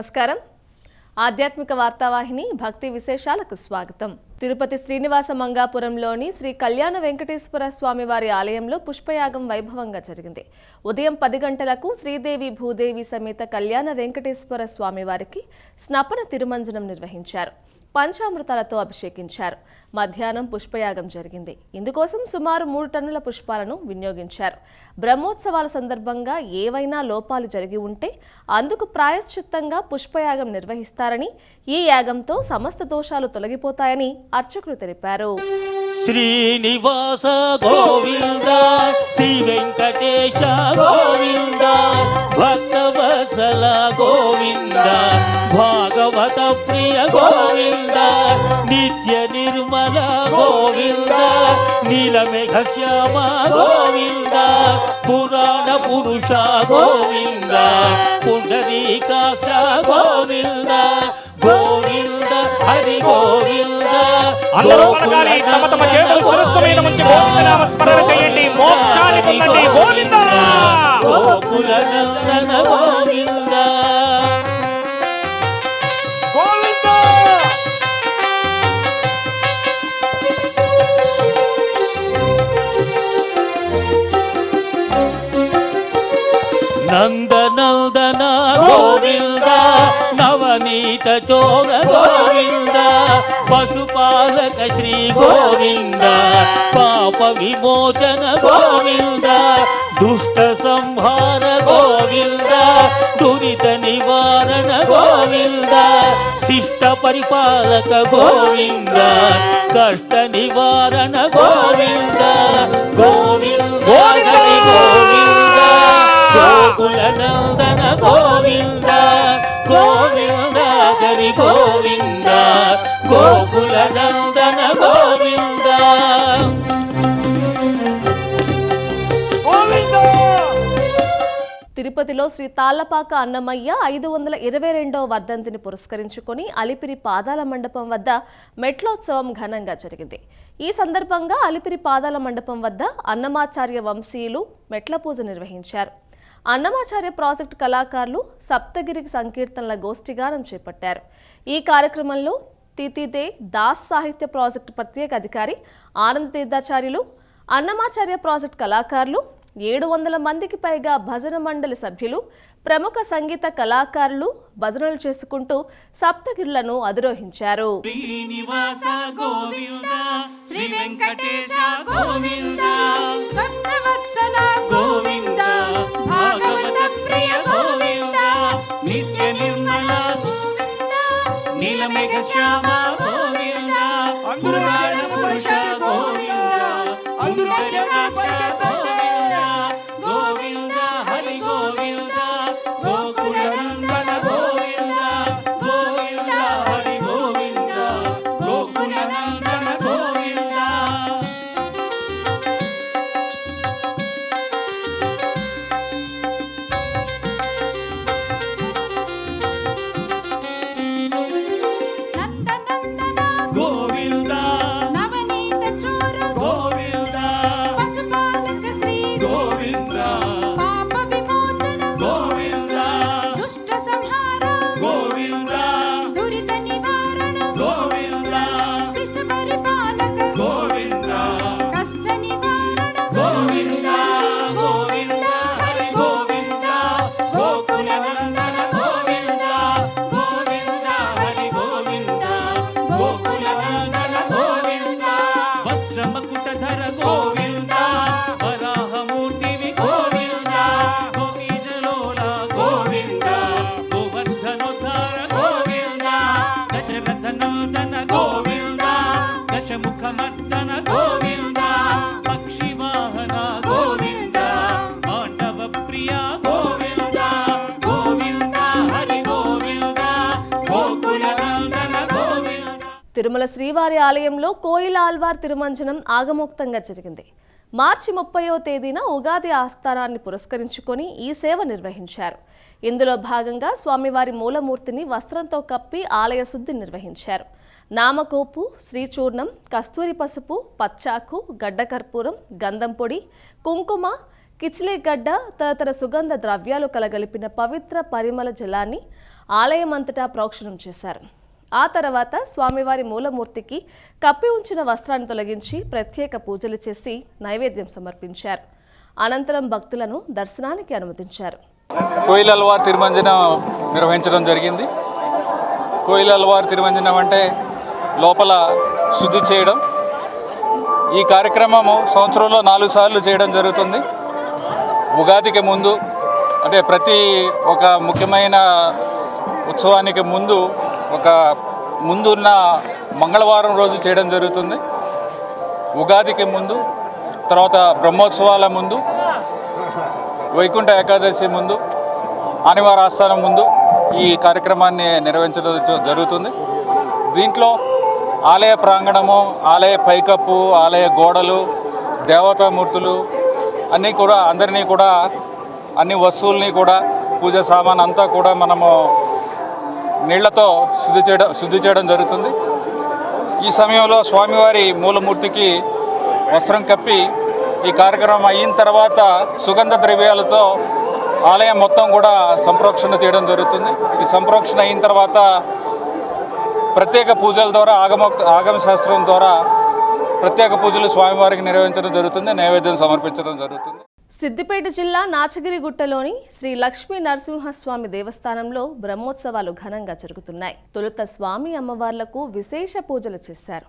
నమస్కారం. ఆధ్యాత్మిక వార్తావాహిని భక్తి విశేషాలకు స్వాగతం. తిరుపతి శ్రీనివాస మంగాపురంలోని శ్రీ కళ్యాణ వెంకటేశ్వర స్వామి వారి ఆలయంలో పుష్పయాగం వైభవంగా జరిగింది. ఉదయం పది గంటలకు శ్రీదేవి భూదేవి సమేత కళ్యాణ వెంకటేశ్వర స్వామి వారికి స్నపన తిరుమంజనం నిర్వహించారు. పంచామృతాలతో అభిషేకించారు. మధ్యాహ్నం పుష్పయాగం జరిగింది. ఇందుకోసం సుమారు మూడు టన్నుల పుష్పాలను వినియోగించారు. బ్రహ్మోత్సవాల సందర్భంగా ఏవైనా లోపాలు జరిగి ఉంటే అందుకు ప్రాయశ్చిత్తంగా పుష్పయాగం నిర్వహిస్తారని ఈ యాగంతో సమస్త దోషాలు తొలగిపోతాయని అర్చకులు తెలిపారు. శ్రీనివాస గోవింద శ్రీ వెంకటేశ నీలమేఘ శ్యామ గోవింద పురాణ పురుష గోవింద పుండరీకాక్ష గోవింద గోవింద హరి గోవింద అందరూ పలకాలి తమ తమ చేతులు శిరస్సు మీద ఉంచి గోవిందనామ స్మరణ చేయండి. మోక్షాన్ని పొందండి. గోవింద! గోకుల నందన గోవింద చోగ గోవింద పశుపాలక శ్రీ గోవింద పాప విమోచన గోవింద దుష్ట సంహార గోవింద దురిత నివారణ గోవింద శిష్ట పరిపాలక గోవింద కష్ట నివారణ గోవింద గోవింద గోవింద గోకుల నందన గోవింద గోవింద హరి గోవింద గోకుల నందన గోవింద. గోవింద! తిరుపతిలో శ్రీ తాళ్ళపాక అన్నమయ్య ఐదు వందల ఇరవై రెండవ వర్ధంతిని పురస్కరించుకొని అలిపిరి పాదాల మండపం వద్ద మెట్లోత్సవం ఘనంగా జరిగింది. ఈ సందర్భంగా అలిపిరి పాదాల మండపం వద్ద అన్నమాచార్య వంశీయులు మెట్ల పూజ నిర్వహించారు. అన్నమాచార్య ప్రాజెక్టు కళాకారులు సప్తగిరి సంకీర్తనల గోష్ఠిగానం చేపట్టారు. ఈ కార్యక్రమంలో తితిదే దాస్ సాహిత్య ప్రాజెక్టు ప్రత్యేక అధికారి ఆనంద్ తీర్థాచార్యులు అన్నమాచార్య ప్రాజెక్ట్ కళాకారులు ఏడు వందల మందికి పైగా భజన మండలి సభ్యులు ప్రముఖ సంగీత కళాకారులు భజనలు చేసుకుంటూ సప్తగిరులను అధిరోహించారు. శ్రీ వెంకటేశ గోవింద ప్రియ గోవింద నిత్య శ్రీవారి ఆలయంలో కోయిల ఆల్వార్ తిరుమంజనం ఆగమోక్తంగా జరిగింది. మార్చి ముప్పయో తేదీన ఉగాది ఆస్థానాన్ని పురస్కరించుకొని ఈ సేవ నిర్వహించారు. ఇందులో భాగంగా స్వామివారి మూలమూర్తిని వస్త్రంతో కప్పి ఆలయ శుద్ధి నిర్వహించారు. నామకోపు శ్రీచూర్ణం కస్తూరి పసుపు పచ్చాకు గడ్డ కర్పూరం గంధం పొడి కుంకుమ కిచిలిగడ్డ తదితర సుగంధ ద్రవ్యాలు కలగలిపిన పవిత్ర పరిమళ జలాన్ని ఆలయం అంతటా ప్రోక్షణం చేశారు. ఆ తర్వాత స్వామివారి మూలమూర్తికి కప్పి ఉంచిన వస్త్రాన్ని తొలగించి ప్రత్యేక పూజలు చేసి నైవేద్యం సమర్పించారు. అనంతరం భక్తులను దర్శనానికి అనుమతించారు. కోయిలల్వార్ తిరుమంజనం నిర్వహించడం జరిగింది. కోయిలల్వార్ తిరుమంజనం అంటే లోపల శుద్ధి చేయడం. ఈ కార్యక్రమము సంవత్సరంలో నాలుగు సార్లు చేయడం జరుగుతుంది. ఉగాదికి ముందు అంటే ప్రతి ఒక ముఖ్యమైన ఉత్సవానికి ముందు ఒక ముందున్న మంగళవారం రోజు చేయడం జరుగుతుంది. ఉగాదికి ముందు తర్వాత బ్రహ్మోత్సవాల ముందు వైకుంఠ ఏకాదశి ముందు ఆనివార ఆస్థానం ముందు ఈ కార్యక్రమాన్ని నిర్వహించడం జరుగుతుంది. దీంట్లో ఆలయ ప్రాంగణము ఆలయ పైకప్పు ఆలయ గోడలు దేవతామూర్తులు అన్నీ కూడా అందరినీ కూడా అన్ని వస్తువుల్ని కూడా పూజ సామాన్ అంతా కూడా మనము నీళ్ళతో శుద్ధి చేయడం శుద్ధి చేయడం జరుగుతుంది. ఈ సమయంలో స్వామివారి మూలమూర్తికి వస్త్రం కప్పి ఈ కార్యక్రమం అయిన తర్వాత సుగంధ ద్రవ్యాలతో ఆలయం మొత్తం కూడా సంప్రోక్షణ చేయడం జరుగుతుంది. ఈ సంప్రోక్షణ అయిన తర్వాత ప్రత్యేక పూజల ద్వారా ఆగమ ఆగమశాస్త్రం ద్వారా ప్రత్యేక పూజలు స్వామివారికి నిర్వహించడం జరుగుతుంది. నైవేద్యం సమర్పించడం జరుగుతుంది. సిద్దిపేట జిల్లా నాచగిరిగుట్టలోని శ్రీ లక్ష్మీ నరసింహస్వామి దేవస్థానంలో బ్రహ్మోత్సవాలు ఘనంగా జరుగుతున్నాయి. తొలుత స్వామి అమ్మవార్లకు విశేష పూజలు చేశారు.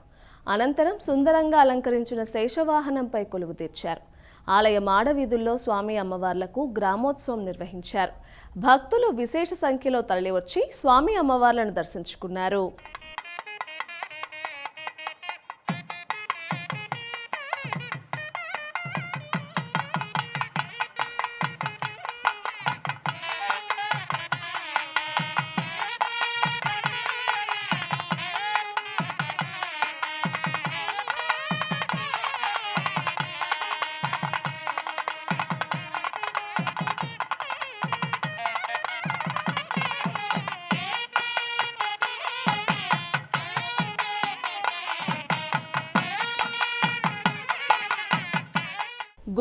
అనంతరం సుందరంగా అలంకరించిన శేషవాహనంపై కొలువు తీర్చారు. ఆలయ మాడవీధుల్లో స్వామి అమ్మవార్లకు గ్రామోత్సవం నిర్వహించారు. భక్తులు విశేష సంఖ్యలో తరలివచ్చి స్వామి అమ్మవార్లను దర్శించుకున్నారు.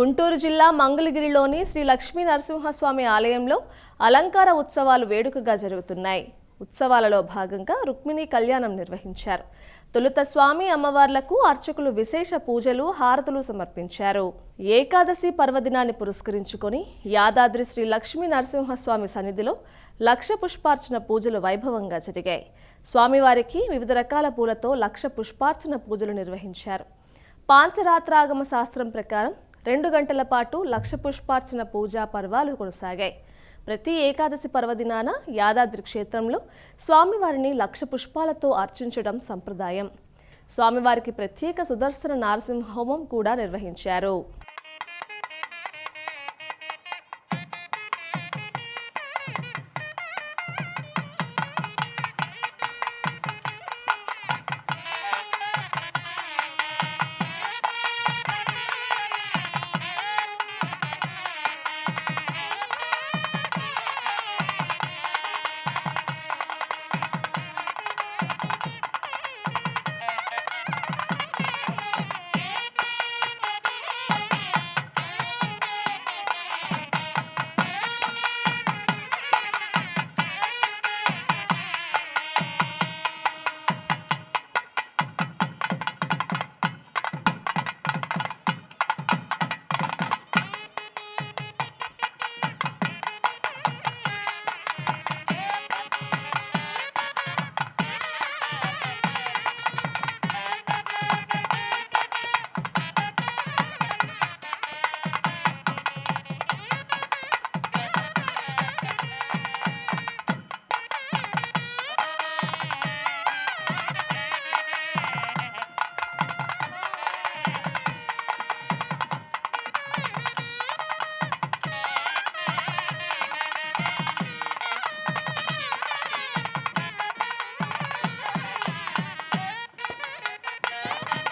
గుంటూరు జిల్లా మంగళగిరిలోని శ్రీ లక్ష్మీ నరసింహస్వామి ఆలయంలో అలంకార ఉత్సవాలు వేడుకగా జరుగుతున్నాయి. ఉత్సవాలలో భాగంగా రుక్మిణి కళ్యాణం నిర్వహించారు. తొలుత స్వామి అమ్మవార్లకు అర్చకులు విశేష పూజలు హారతులు సమర్పించారు. ఏకాదశి పర్వదినాన్ని పురస్కరించుకొని యాదాద్రి శ్రీ లక్ష్మీ నరసింహస్వామి సన్నిధిలో లక్ష పుష్పార్చన పూజలు వైభవంగా జరిగాయి. స్వామివారికి వివిధ రకాల పూలతో లక్ష పుష్పార్చన పూజలు నిర్వహించారు. పాంచరాత్రాగమ శాస్త్రం ప్రకారం రెండు గంటల పాటు లక్ష పుష్పార్చన పూజా పర్వాలు కొనసాగాయి. ప్రతి ఏకాదశి పర్వదినాన యాదాద్రి క్షేత్రంలో స్వామివారిని లక్ష పుష్పాలతో అర్చించడం సంప్రదాయం. స్వామివారికి ప్రత్యేక సుదర్శన నారసింహ హోమం కూడా నిర్వహించారు. Yeah.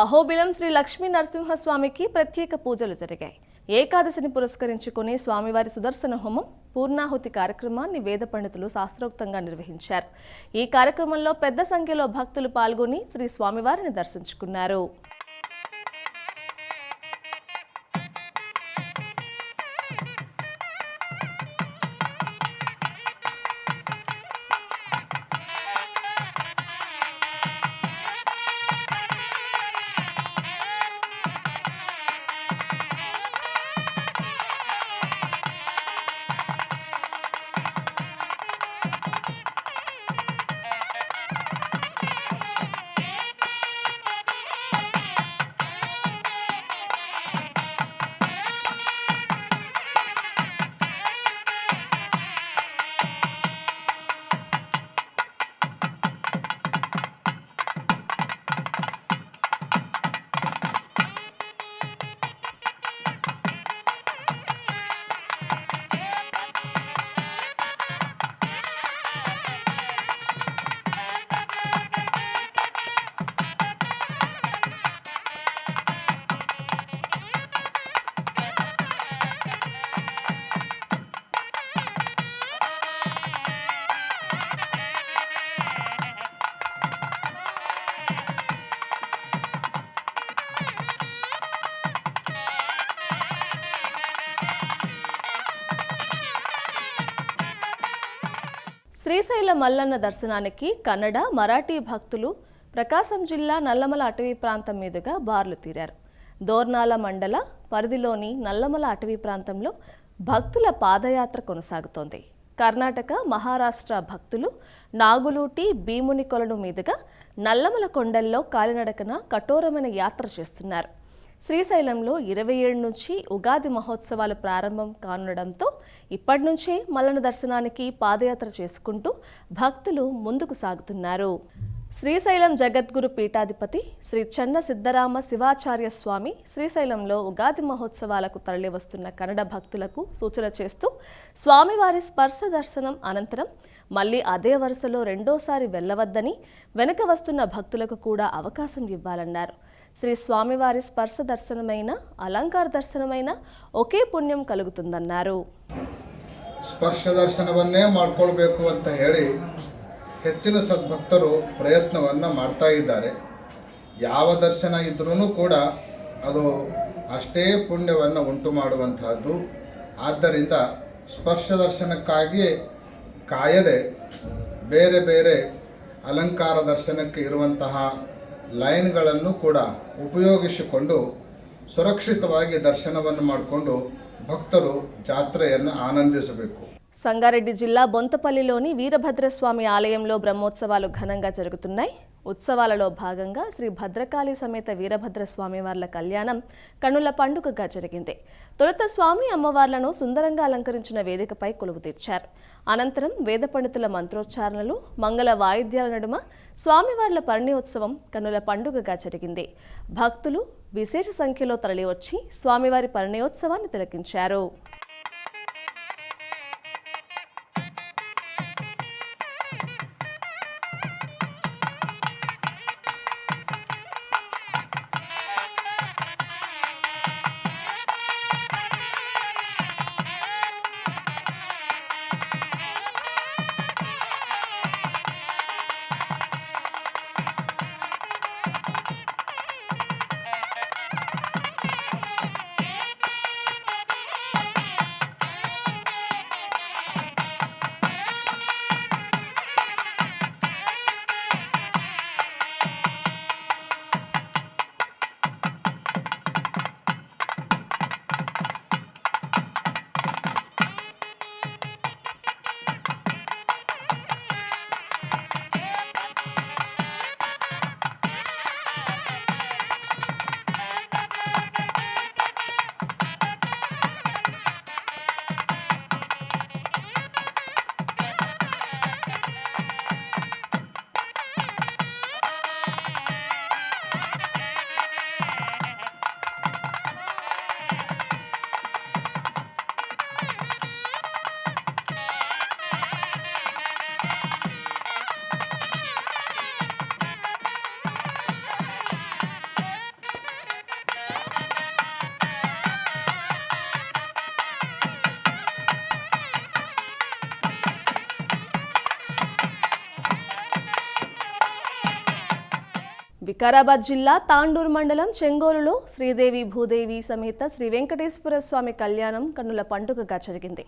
అహోబిలం శ్రీ లక్ష్మీ నరసింహస్వామికి ప్రత్యేక పూజలు జరిగాయి. ఏకాదశిని పురస్కరించుకుని స్వామివారి సుదర్శన హోమం పూర్ణాహుతి కార్యక్రమాన్ని వేద పండితులు శాస్త్రోక్తంగా నిర్వహించారు. ఈ కార్యక్రమంలో పెద్ద సంఖ్యలో భక్తులు పాల్గొని శ్రీ స్వామివారిని దర్శించుకున్నారు. శ్రీశైల మల్లన్న దర్శనానికి కన్నడ మరాఠీ భక్తులు ప్రకాశం జిల్లా నల్లమల అటవీ ప్రాంతం మీదుగా బార్లు తీరారు. దోర్నాల మండల పరిధిలోని నల్లమల అటవీ ప్రాంతంలో భక్తుల పాదయాత్ర కొనసాగుతోంది. కర్ణాటక మహారాష్ట్ర భక్తులు నాగులూటి భీముని కొలను మీదుగా నల్లమల కొండల్లో కాలినడకన కఠోరమైన యాత్ర చేస్తున్నారు. శ్రీశైలంలో ఇరవై ఏడు నుంచి ఉగాది మహోత్సవాలు ప్రారంభం కానుండడంతో ఇప్పటి నుంచే మల్లన దర్శనానికి పాదయాత్ర చేసుకుంటూ భక్తులు ముందుకు సాగుతున్నారు. శ్రీశైలం జగద్గురు పీఠాధిపతి శ్రీ చెన్న సిద్ధరామ శివాచార్య స్వామి శ్రీశైలంలో ఉగాది మహోత్సవాలకు తరలివస్తున్న కన్నడ భక్తులకు సూచన చేస్తూ స్వామివారి స్పర్శ దర్శనం అనంతరం మళ్ళీ అదే వరుసలో రెండోసారి వెళ్ళవద్దని వెనుక వస్తున్న భక్తులకు కూడా అవకాశం ఇవ్వాలన్నారు. శ్రీ స్వామివారి స్పర్శ దర్శనమైన అలంకార దర్శనమైన ఒకే పుణ్యం కలుగుతుందన్నారు ಸ್ಪರ್ಶ ದರ್ಶನವನ್ನೇ ಮಾಡ್ಕೊಳ್ಬೇಕು ಅಂತ ಹೇಳಿ ಹೆಚ್ಚಿನ ಸದ್ಭಕ್ತರು ಪ್ರಯತ್ನವನ್ನು ಮಾಡ್ತಾ ಇದ್ದಾರೆ ಯಾವ ದರ್ಶನ ಇದ್ರೂ ಕೂಡ ಅದು ಅಷ್ಟೇ ಪುಣ್ಯವನ್ನು ಉಂಟು ಮಾಡುವಂತಹದ್ದು ಆದ್ದರಿಂದ ಸ್ಪರ್ಶ ದರ್ಶನಕ್ಕಾಗಿ ಕಾಯದೆ ಬೇರೆ ಬೇರೆ ಅಲಂಕಾರ ದರ್ಶನಕ್ಕೆ ಇರುವಂತಹ ಲೈನ್ಗಳನ್ನು ಕೂಡ ಉಪಯೋಗಿಸಿಕೊಂಡು ಸುರಕ್ಷಿತವಾಗಿ ದರ್ಶನವನ್ನು ಮಾಡಿಕೊಂಡು ಭಕ್ತರು ಜಾತ್ರೆಯನ್ನು ಆನಂದಿಸಬೇಕು సంగారెడ్డి జిల్లా బొంతపల్లిలోని వీరభద్రస్వామి ఆలయంలో బ్రహ్మోత్సవాలు ఘనంగా జరుగుతున్నాయి ఉత్సవాలలో భాగంగా శ్రీ భద్రకాళి సమేత వీరభద్రస్వామి వార్ల కళ్యాణం కనుల పండుగగా జరిగింది. తొలుత స్వామి అమ్మవార్లను సుందరంగా అలంకరించిన వేదికపై కొలువు తీర్చారు. అనంతరం వేద పండితుల మంత్రోచ్చారణలు మంగళ వాయిద్యాల నడుమ స్వామివార్ల పరిణయోత్సవం కనుల పండుగగా జరిగింది. భక్తులు విశేష సంఖ్యలో తరలివచ్చి స్వామివారి పర్ణయోత్సవాన్ని తిలకించారు. వికారాబాద్ జిల్లా తాండూరు మండలం చెంగోలులో శ్రీదేవి భూదేవి సమేత శ్రీ వెంకటేశ్వర స్వామి కళ్యాణం కన్నుల పండుగగా జరిగింది.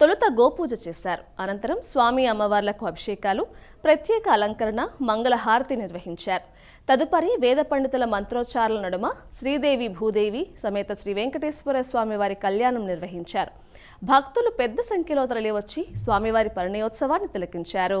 తొలుత గోపూజ చేశారు. అనంతరం స్వామి అమ్మవార్లకు అభిషేకాలు ప్రత్యేక అలంకరణ మంగళహారతి నిర్వహించారు. తదుపరి వేద పండితుల మంత్రోచ్చారాల నడుమ శ్రీదేవి భూదేవి సమేత శ్రీ వెంకటేశ్వర స్వామి వారి కళ్యాణం నిర్వహించారు. భక్తులు పెద్ద సంఖ్యలో తరలివచ్చి స్వామివారి పరిణయోత్సవాన్ని తిలకించారు.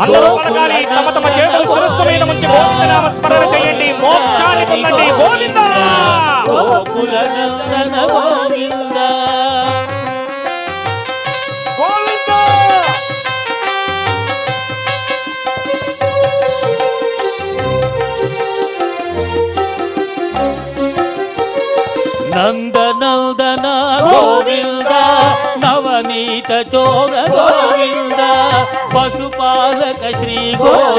అందరూ పలకాలి. తమ తమ చేతులు శిరస్సు మీద ఉంచి గోవిందనామ స్మరణ చేయండి. మోక్షాన్ని పొందండి. గోవింద గోకుల నందన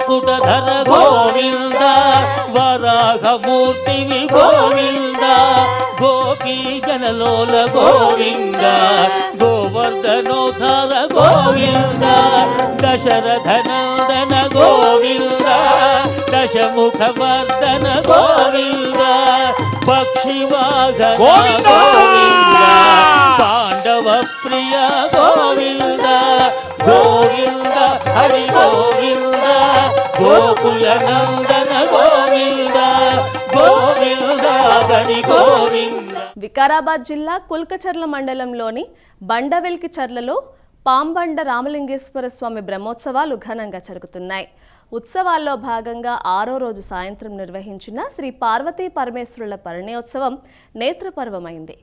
వజ్రమకుట ధర గోవింద వరాహమూర్తివి గోవింద గోపీ జనలోల గోవింద గోవర్ధనోధర గోవింద దశరథ నందన గోవింద దశముఖ వర్ధన గోవింద పక్షివాహన గోవింద! వికారాబాద్ జిల్లా కుల్కచర్ల మండలంలోని బండవెల్కి చర్లలో పాంబండ రామలింగేశ్వర స్వామి బ్రహ్మోత్సవాలు ఘనంగా జరుగుతున్నాయి. ఉత్సవాల్లో భాగంగా ఆరో రోజు సాయంత్రం నిర్వహించిన శ్రీ పార్వతీ పరమేశ్వరుల పరిణయోత్సవం నేత్రపర్వమైంది.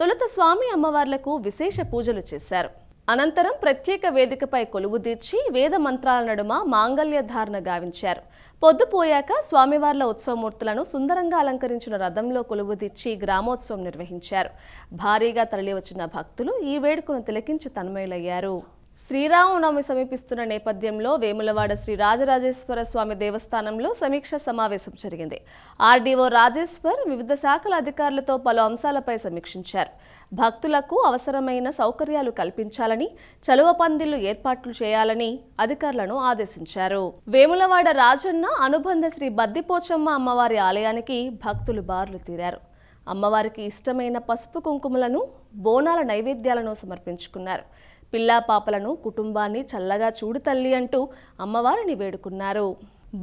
తొలుత స్వామి అమ్మవార్లకు విశేష పూజలు చేశారు. అనంతరం ప్రత్యేక వేదికపై కొలువు తీర్చి వేద మంత్రాల నడుమ మాంగళ్య ధారణ గావించారు పొద్దుపోయాక స్వామివార్ల ఉత్సవమూర్తులను సుందరంగా అలంకరించిన రథంలో కొలువు తీర్చి గ్రామోత్సవం నిర్వహించారు. భారీగా తరలివచ్చిన భక్తులు ఈ వేడుకను తిలకించి తన్మయులయ్యారు. శ్రీరామనవమి సమీపిస్తున్న నేపథ్యంలో వేములవాడ శ్రీ రాజరాజేశ్వర స్వామి దేవస్థానంలో సమీక్ష సమావేశం జరిగింది. ఆర్డీఓ రాజేశ్వర్ వివిధ శాఖల అధికారులతో పలు అంశాలపై సమీక్షించారు. భక్తులకు అవసరమైన సౌకర్యాలు కల్పించాలని చలువ పందిళ్ళు ఏర్పాట్లు చేయాలని అధికారులను ఆదేశించారు. వేములవాడ రాజన్న అనుబంధ శ్రీ బద్దిపోచమ్మ అమ్మవారి ఆలయానికి భక్తులు బార్లు తీరారు. అమ్మవారికి ఇష్టమైన పసుపు కుంకుమలను బోనాల నైవేద్యాలను సమర్పించుకున్నారు. పిల్లా పాపలను కుటుంబాన్ని చల్లగా చూడు తల్లి అంటూ అమ్మవారిని వేడుకున్నారు.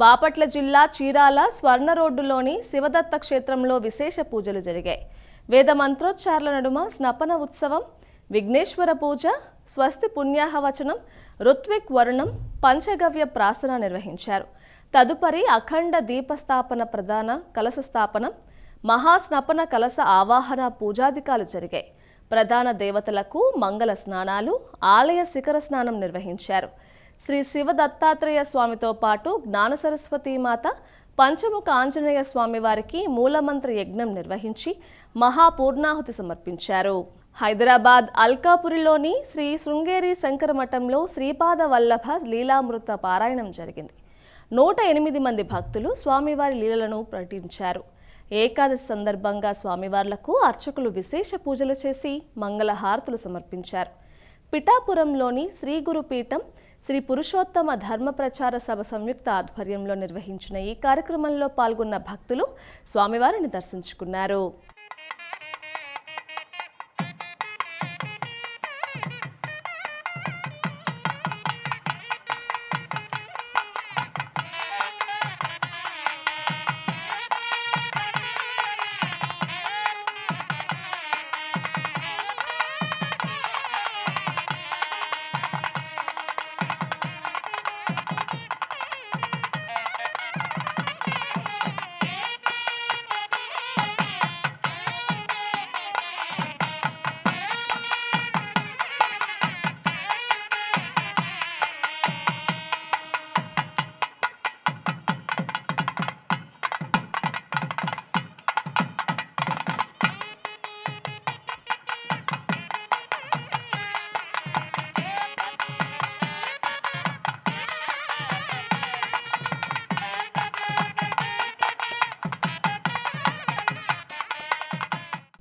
బాపట్ల జిల్లా చీరాల స్వర్ణ రోడ్డులోని శివదత్త క్షేత్రంలో విశేష పూజలు జరిగాయి. వేద మంత్రోచ్చారల నడుమ స్నపన ఉత్సవం విఘ్నేశ్వర పూజ స్వస్తి పుణ్యాహవచనం ఋత్విక్ వరుణం పంచగవ్య ప్రాసన నిర్వహించారు. తదుపరి అఖండ దీపస్థాపన ప్రధాన కలశ స్థాపనం మహాస్నపన కలశ ఆవాహన పూజాధికాలు జరిగాయి. ప్రధాన దేవతలకు మంగళ స్నానాలు ఆలయ శిఖర స్నానం నిర్వహించారు. శ్రీ శివ దత్తాత్రేయ స్వామితో పాటు జ్ఞాన సరస్వతీ మాత పంచముఖ ఆంజనేయ స్వామివారికి మూలమంత్ర యజ్ఞం నిర్వహించి మహాపూర్ణాహుతి సమర్పించారు. హైదరాబాద్ అల్కాపురిలోని శ్రీ శృంగేరి శంకర మఠంలో శ్రీపాద వల్లభ లీలామృత పారాయణం జరిగింది. నూట ఎనిమిది మంది భక్తులు స్వామివారి లీలలను ప్రకటించారు. ఏకాదశి సందర్భంగా స్వామివార్లకు అర్చకులు విశేష పూజలు చేసి మంగళహారతులు సమర్పించారు. పిఠాపురంలోని శ్రీ గురుపీఠం శ్రీ పురుషోత్తమ ధర్మ ప్రచార సభ సంయుక్త ఆధ్వర్యంలో నిర్వహించిన ఈ కార్యక్రమంలో పాల్గొన్న భక్తులు స్వామివారిని దర్శించుకున్నారు.